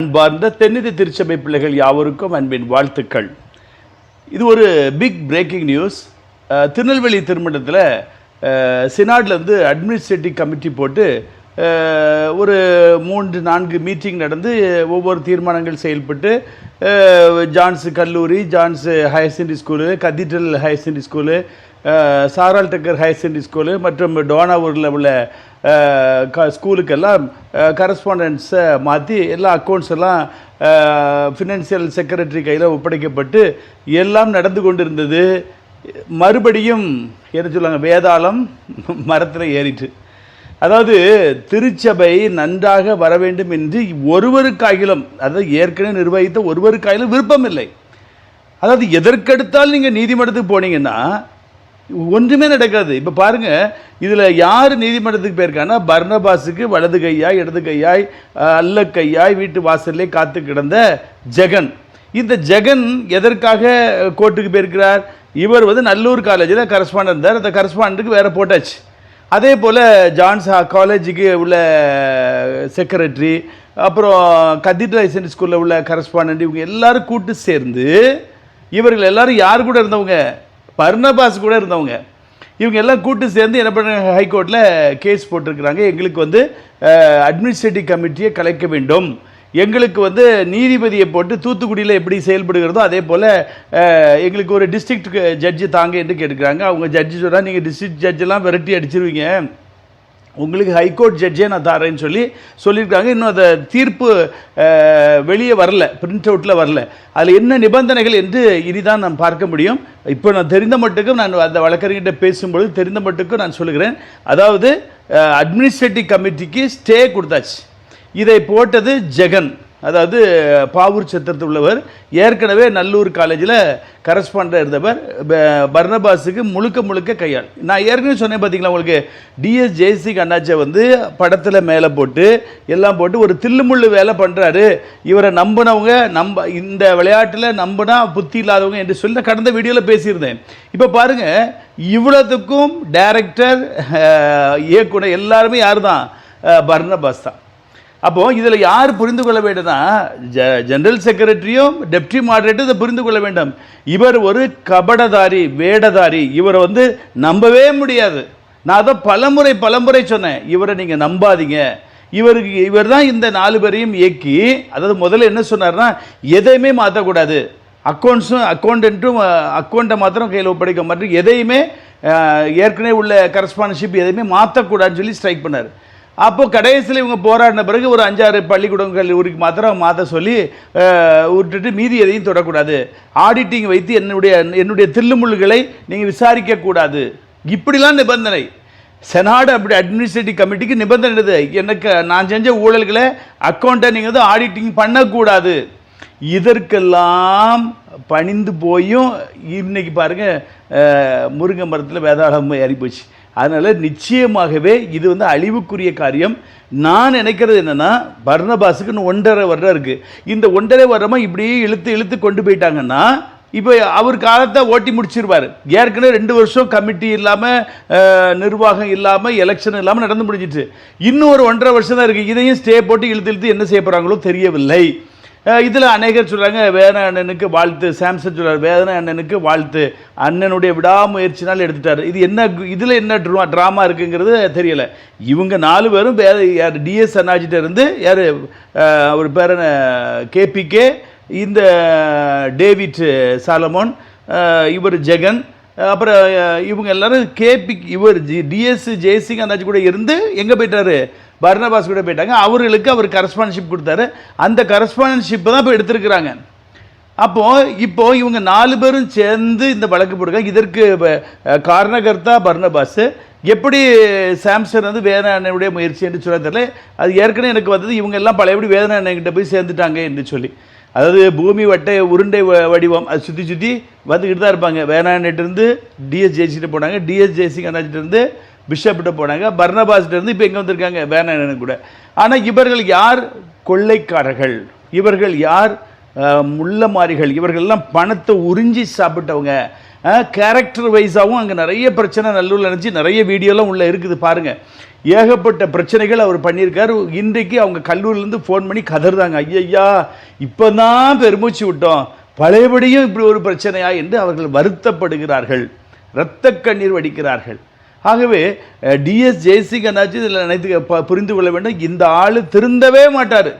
அன்பார்ந்த தென்னிதி திருச்சபை பிள்ளைகள் யாவருக்கும் அன்பின் வாழ்த்துக்கள். இது ஒரு பிக் பிரேக்கிங் நியூஸ் திருநெல்வேலி திருமணத்தில் சினாட்லேருந்து அட்மினிஸ்ட்ரேட்டிவ் கமிட்டி போட்டு ஒரு மூன்று நான்கு மீட்டிங் நடந்து ஒவ்வொரு தீர்மானங்கள் செயல்பட்டு ஜான்ஸ் கல்லூரி John's higher secondary school cathedral higher secondary school Sarah Tucker higher secondary school மற்றும் டோனாவூரில் உள்ள க ஸ்கூலுக்கெல்லாம் கரஸ்பாண்டன்ஸை மாற்றி எல்லா அக்கௌண்ட்ஸ் எல்லாம் ஃபினான்சியல் செக்ரட்டரி கையில் ஒப்படைக்கப்பட்டு எல்லாம் நடந்து கொண்டிருந்தது. மறுபடியும் என்ன சொல்லுவாங்க வேதாளம் மரத்தில் ஏறிட்டு. அதாவது திருச்சபை நன்றாக வர வேண்டும் என்று ஒருவருக்காகிலும் அதாவது ஏற்கனவே நிர்வகித்த ஒருவருக்காகிலும் விருப்பம் இல்லை அதாவது எதற்கெடுத்தால் நீங்கள் நீதிமன்றத்துக்கு போனீங்கன்னா ஒன்றுமே நடக்காது. இப்போ பாருங்க இதில் யார் நீதிமன்றத்துக்கு போயிருக்காங்கன்னா பர்ணபாஸுக்கு வலது கையாய் இடது கையாய் அல்ல கையாய் வீட்டு வாசல்லே காத்து கிடந்த ஜெகன். இந்த ஜெகன் எதற்காக கோர்ட்டுக்கு போயிருக்கிறார்? இவர் வந்து நல்லூர் காலேஜில் கரஸ்பாண்ட் இருந்தார். அந்த கரஸ்பாண்டுக்கு வேறு போட்டாச்சு. அதே போல் ஜான்ஸ் காலேஜுக்கு உள்ள செக்ரட்டரி அப்புறம் கத்தீட்ரல் சென்ட் ஸ்கூலில் உள்ள கரஸ்பாண்டன்ட் இவங்க எல்லாரும் கூட்டு சேர்ந்து இவர்கள் எல்லாரும் யார் கூட இருந்தவங்க? பர்னபாஸ் கூட இருந்தவங்க. இவங்க எல்லாம் கூட்டு சேர்ந்து என்ன பண்ண ஹைகோர்ட்டில் கேஸ் போட்டிருக்கிறாங்க. எங்களுக்கு வந்து அட்மினிஸ்ட்ரேட்டிவ் கமிட்டியை கலைக்க வேண்டும். எங்களுக்கு வந்து நீதிபதியை போட்டு தூத்துக்குடியில் எப்படி செயல்படுகிறதோ அதே போல் எங்களுக்கு ஒரு டிஸ்ட்ரிக்ட் ஜட்ஜு தாங்க என்று கேட்டுக்கிறாங்க. அவங்க ஜட்ஜி சொல்கிறா நீங்கள் டிஸ்ட்ரிக்ட் ஜட்ஜெல்லாம் விரட்டி அடிச்சிருவீங்க. உங்களுக்கு ஹைகோர்ட் ஜட்ஜே நான் தரேன்னு சொல்லி சொல்லியிருக்காங்க. இன்னும் அதை தீர்ப்பு வெளியே வரல. பிரிண்ட் அவுட்டில் வரல. அதில் என்ன நிபந்தனைகள் என்று இனிதான் நான் பார்க்க முடியும். இப்போ நான் தெரிந்த மட்டுக்கும் நான் அந்த வழக்கறிஞர்கிட்ட பேசும்பொழுது தெரிந்த மட்டுக்கும் நான் சொல்லுகிறேன். அதாவது அட்மினிஸ்ட்ரேட்டிவ் கமிட்டிக்கு ஸ்டே கொடுத்தாச்சு. இதை போட்டது ஜெகன். அதாவது பாவூர் சத்திரத்தில் உள்ளவர். ஏற்கனவே நல்லூர் காலேஜில் கரஸ்பாண்டாக இருந்தவர். பர்னபாஸுக்கு முழுக்க முழுக்க கையாள். நான் ஏற்கனவே சொன்னேன் பார்த்தீங்களா உங்களுக்கு? டிஎஸ் ஜெயசி அண்ணாச்சை வந்து படத்தில் மேலே போட்டு எல்லாம் போட்டு ஒரு தில்லுமுள்ளு வேலை பண்ணுறாரு இவரை நம்பினவங்க நம்ப இந்த விளையாட்டில் நம்பினா புத்தி இல்லாதவங்க என்று சொல்லி நான் கடந்த வீடியோவில் பேசியிருந்தேன். இப்போ பாருங்கள் இவ்வளோத்துக்கும் டைரக்டர் இயக்குனர் எல்லாருமே யார் தான் பர்னபாஸ் தான். அப்போது இதில் யார் புரிந்து கொள்ள வேண்டும்னா ஜ ஜெனரல் செக்ரட்டரியும் டெப்டி மாடரேட்டும் இதை புரிந்து கொள்ள வேண்டும். இவர் ஒரு கபடதாரி வேடதாரி. இவரை வந்து நம்பவே முடியாது. நான் அதை பலமுறை பலமுறை சொன்னேன். இவரை நீங்கள் நம்பாதீங்க. இவருக்கு இவர் தான் இந்த நாலு பேரையும் இயக்கி அதாவது முதல்ல என்ன சொன்னார்னா எதையுமே மாற்றக்கூடாது அக்கௌண்ட்ஸும் அக்கௌண்டன்ட்டும் அக்கௌண்ட்டை மாத்திரம் கையில் ஒப்படைக்க மாட்டோம் எதையுமே ஏற்கனவே உள்ள கரஸ்பாண்டன்ஷிப் எதையுமே மாற்றக்கூடாதுன்னு சொல்லி ஸ்ட்ரைக் பண்ணார். அப்போ கடைசியில் இவங்க போராடின பிறகு ஒரு அஞ்சாறு பள்ளிக்கூடம் கல்லூரிக்கு மாத்திரம் மாற்ற சொல்லி விட்டுட்டு மீதி எதையும் தொடக்கூடாது. ஆடிட்டிங் வைத்து என்னுடைய என்னுடைய தில்லுமுள்ளுகளை நீங்கள் விசாரிக்கக்கூடாது இப்படிலாம் நிபந்தனை. செனாடு அப்படி அட்மினிஸ்ட்ரேட்டிவ் கமிட்டிக்கு நிபந்தனை இருக்குது எனக்கு நான் செஞ்ச ஊழல்களை அக்கௌண்ட்டை நீங்கள் வந்து ஆடிட்டிங் பண்ணக்கூடாது. இதற்கெல்லாம் பணிந்து போயும் இன்னைக்கு பாருங்கள் முருங்கை மரத்தில் வேதாளம் ஏறி போச்சு அதனால் நிச்சயமாகவே இது வந்து அழிவுக்குரிய காரியம். நான் நினைக்கிறது என்னென்னா பர்ணபாஸுக்குன்னு ஒன்றரை வருடம் இருக்குது இந்த ஒன்றரை வருடமாக இப்படியே இழுத்து இழுத்து கொண்டு போயிட்டாங்கன்னா இப்போ அவர் காலத்தை ஓட்டி முடிச்சிருவார். ஏற்கனவே ரெண்டு வருஷம் கமிட்டி இல்லாமல் நிர்வாகம் இல்லாமல் எலெக்ஷன் இல்லாமல் நடந்து முடிஞ்சிட்டு இன்னும் ஒரு ஒன்றரை வருஷம் தான் இருக்குது இதையும் ஸ்டே போட்டு இழுத்து இழுத்து என்ன செய்ய போகிறாங்களோ தெரியவில்லை. இதில் அநேகர் சொல்கிறாங்க வேதனை அண்ணனுக்கு வாழ்த்து. சாம்சன் சொல்கிறார் வேதனை அண்ணனுக்கு வாழ்த்து. அண்ணனுடைய விடாமுயற்சினால் எடுத்துட்டாரு. இது என்ன இதில் என்ன ட்ரா ட்ராமா இருக்குங்கிறது தெரியல. இவங்க நாலு பேரும் வேறு யார் டிஎஸ் அண்ணாஜிட்ட இருந்து யார் அவர் பேர் கேபிகே இந்த டேவிட் சாலமோன் இவர் ஜெகன் அப்புறம் இவங்க எல்லாரும் கேபி இவர் ஜி டிஎஸ் ஜெயசிங் அண்ணாச்சி கூட இருந்து எங்கே போயிட்டாரு? பர்னபாஸ் கூட போயிட்டாங்க. அவர்களுக்கு அவர் கரஸ்பாண்டன்ஷிப் கொடுத்தாரு. அந்த கரஸ்பாண்டன்ஷிப்பை தான் இப்போ எடுத்திருக்கிறாங்க. அப்போது இப்போது இவங்க நாலு பேரும் சேர்ந்து இந்த வழக்கு போடுறாங்க இதற்கு காரணகர்த்தா பர்னபாஸு. எப்படி சாம்சன் வந்து வேதனை முயற்சி என்று சொல்ல தெரியல. அது ஏற்கனவே எனக்கு வந்தது இவங்க எல்லாம் பழையபடி வேதனை போய் சேர்ந்துட்டாங்க என்று சொல்லி. அதாவது பூமி வட்டை உருண்டை வ- வடிவம் அது சுற்றி சுற்றி வந்துக்கிட்டு தான் இருப்பாங்க வேணான்ட்டு இருந்து டிஎஸ் ஜெயசிட்ட போனாங்க. டிஎஸ் ஜெயசிங் அண்ணாச்சிட்டிருந்து பிஷப்கிட்ட போனாங்க. பர்னபாஸ்கிட்ட இருந்து இப்போ எங்கே வந்திருக்காங்க? வேணான் கூட. ஆனால் இவர்கள் யார்? கொள்ளைக்காரர்கள். இவர்கள் யார்? முள்ளமாரிகள். இவர்கள்லாம் பணத்தை உறிஞ்சி சாப்பிட்டவங்க. கேரக்டர் வைஸாகவும் அங்கே நிறைய பிரச்சனை நல்லூரில் நினச்சி நிறைய வீடியோலாம் உள்ளே இருக்குது பாருங்கள் ஏகப்பட்ட பிரச்சனைகள் அவர் பண்ணியிருக்காரு. இன்றைக்கு அவங்க கல்லூரிலேருந்து ஃபோன் பண்ணி கதறுதாங்க ஐயையா இப்போ தான் பெருமூச்சு விட்டோம். பழையபடியும் இப்படி ஒரு பிரச்சனையா? என்று அவர்கள் வருத்தப்படுகிறார்கள். இரத்த கண்ணீர் வடிக்கிறார்கள். ஆகவே டிஎஸ் ஜெயசிங்கனாச்சு இதில் நினைத்து ப- புரிந்து கொள்ள வேண்டும். இந்த ஆள் திருந்தவே மாட்டார்.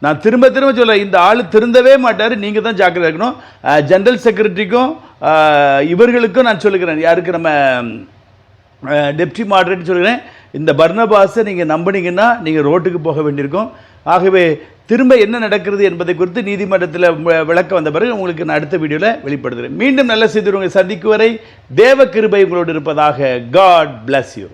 நான் திரும்ப திரும்ப சொல்ல இந்த ஆள் திருந்தவே மாட்டார். நீங்கள் தான் ஜாக்கிரதை இருக்கணும். ஜென்ரல் செக்ரட்டரிக்கும் இவர்களுக்கும் நான் சொல்லுகிறேன். யாருக்கு நம்ம டெப்டி மாடரேட் சொல்கிறேன் இந்த பர்னபாஸை நீங்கள் நம்பினீங்கன்னா நீங்கள் ரோட்டுக்கு போக வேண்டியிருக்கும். ஆகவே திரும்ப என்ன நடக்கிறது என்பதை குறித்து நீதிமன்றத்தில் விளக்கம் வந்த பிறகு உங்களுக்கு நான் அடுத்த வீடியோவில் வெளிப்படுத்துகிறேன் மீண்டும் நல்ல செய்தி உங்களை சந்திக்கும் வரை தேவ கிருபை உங்களோடு இருப்பதாக காட் பிளஸ் யூ